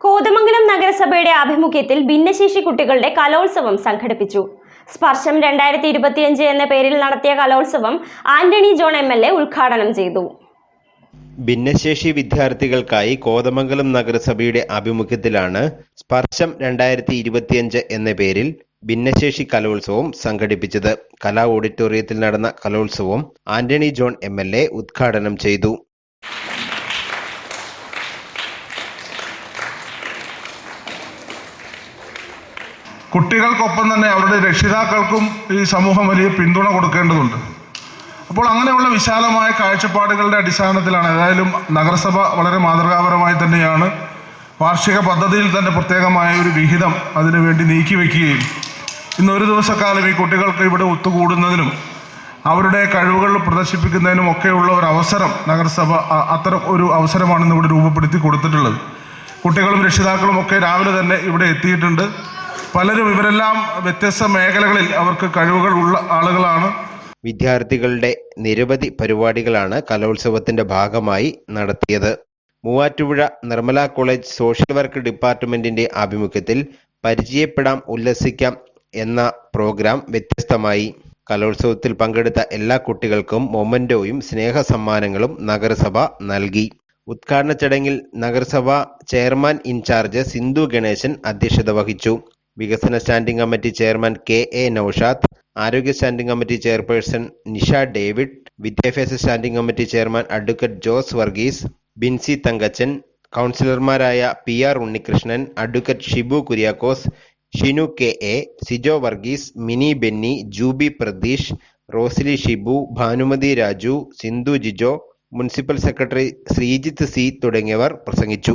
കോതമംഗലം നഗരസഭയുടെ ആഭിമുഖ്യത്തിൽ ഭിന്നശേഷി കുട്ടികളുടെ കലോത്സവം സംഘടിപ്പിച്ചു. സ്പർശം രണ്ടായിരത്തി ഇരുപത്തിയഞ്ച് എന്ന പേരിൽ നടത്തിയ കലോത്സവം Antony John M L A ഉദ്ഘാടനം ചെയ്തു. ഭിന്നശേഷി വിദ്യാർത്ഥികൾക്കായി കോതമംഗലം നഗരസഭയുടെ ആഭിമുഖ്യത്തിലാണ് സ്പർശം രണ്ടായിരത്തി ഇരുപത്തിയഞ്ച് എന്ന പേരിൽ ഭിന്നശേഷി കലോത്സവം സംഘടിപ്പിച്ചത്. കലാ ഓഡിറ്റോറിയത്തിൽ നടന്ന കലോത്സവം ആന്റണി ജോൺ എം ഉദ്ഘാടനം ചെയ്തു. കുട്ടികൾക്കൊപ്പം തന്നെ അവരുടെ രക്ഷിതാക്കൾക്കും ഈ സമൂഹം വലിയ പിന്തുണ കൊടുക്കേണ്ടതുണ്ട്. അപ്പോൾ അങ്ങനെയുള്ള വിശാലമായ കാഴ്ചപ്പാടുകളുടെ അടിസ്ഥാനത്തിലാണ് ഏതായാലും നഗരസഭ വളരെ മാതൃകാപരമായി തന്നെയാണ് വാർഷിക പദ്ധതിയിൽ തന്നെ പ്രത്യേകമായ ഒരു വിഹിതം അതിനുവേണ്ടി നീക്കിവെക്കുകയും ഇന്ന് ഒരു ദിവസക്കാലം ഈ കുട്ടികൾക്ക് ഇവിടെ ഒത്തുകൂടുന്നതിനും അവരുടെ കഴിവുകൾ പ്രദർശിപ്പിക്കുന്നതിനും ഒക്കെയുള്ള ഒരു അവസരം നഗരസഭ അത്തരം ഒരു അവസരമാണ് ഇവിടെ രൂപപ്പെടുത്തി കൊടുത്തിട്ടുള്ളത്. കുട്ടികളും രക്ഷിതാക്കളും ഒക്കെ രാവിലെ തന്നെ ഇവിടെ എത്തിയിട്ടുണ്ട്. പലരും ഇവരെല്ലാം വ്യത്യസ്ത മേഖലകളിൽ അവർക്ക് കഴിവുകൾ ഉള്ള ആളുകളാണ്. വിദ്യാർത്ഥികളുടെ നിരവധി പരിപാടികളാണ് കലോത്സവത്തിന്റെ ഭാഗമായി നടത്തിയത്. Muvattupuzha Nirmala college social work ഡിപ്പാർട്ട്മെന്റിന്റെ ആഭിമുഖ്യത്തിൽ പരിചയപ്പെടാം ഉല്ലസിക്കാം എന്ന പ്രോഗ്രാം വ്യത്യസ്തമായി. കലോത്സവത്തിൽ പങ്കെടുത്ത എല്ലാ കുട്ടികൾക്കും മൊമന്റോയും സ്നേഹ സമ്മാനങ്ങളും നഗരസഭ നൽകി. ഉദ്ഘാടന ചടങ്ങിൽ നഗരസഭ ചെയർമാൻ ഇൻചാർജ് സിന്ധു ഗണേശൻ അധ്യക്ഷത വഹിച്ചു. വികസന standing committee chairman K A Naushad ആരോഗ്യ standing committee chairperson Nisha David വിദ്യാഭ്യാസ standing committee chairman advocate Jose Varghese Binsi Thankachan കൗൺസിലർമാരായ P R Unnikrishnan advocate Shibu Kuriakose Shinu K A Sijo Varghese Mini Benny Jubi Pratheesh Rosily Shibu Bhanumathi Raju Sindhu Jijo municipal secretary Sreejith C തുടങ്ങിയവർ പ്രസംഗിച്ചു.